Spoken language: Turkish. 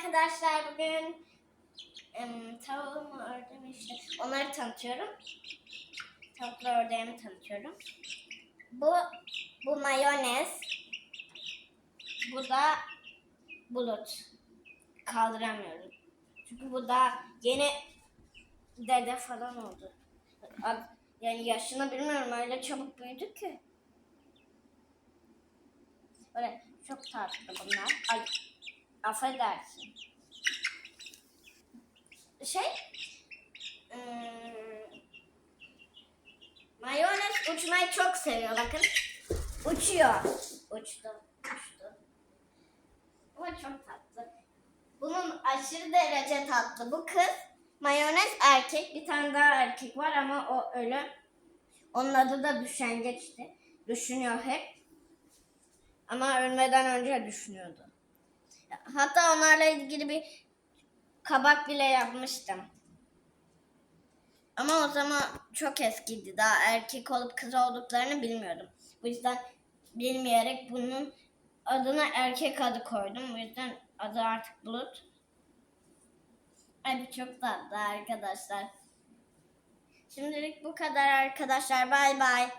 arkadaşlar bugün em, tavuğumu ördüm işte onları tanıtıyorum. Tavukla ördeğimi tanıtıyorum. Bu bu mayonez. Bu da bulut. Kaldıramıyorum. Çünkü bu da yeni dede falan oldu. Yani yaşını bilmiyorum öyle çabuk büyüdü ki. Böyle çok tatlı bunlar. Ay, affedersin. Şey, ıı, mayonez uçmayı çok seviyor bakın. Uçuyor. Uçtu, uçtu. Ama çok tatlı. Bunun aşırı derece tatlı. Bu kız mayonez erkek. Bir tane daha erkek var ama o ölü. Onun adı da düşengeçti. Düşünüyor hep. Ama ölmeden önce düşünüyordu. Hatta onlarla ilgili bir kabak bile yapmıştım. Ama o zaman çok eskiydi. Daha erkek olup kız olduklarını bilmiyordum. Bu yüzden bilmeyerek bunun adına erkek adı koydum. Bu yüzden adı artık Bulut. Hadi çok tatlı arkadaşlar. Şimdilik bu kadar arkadaşlar. Bay bay.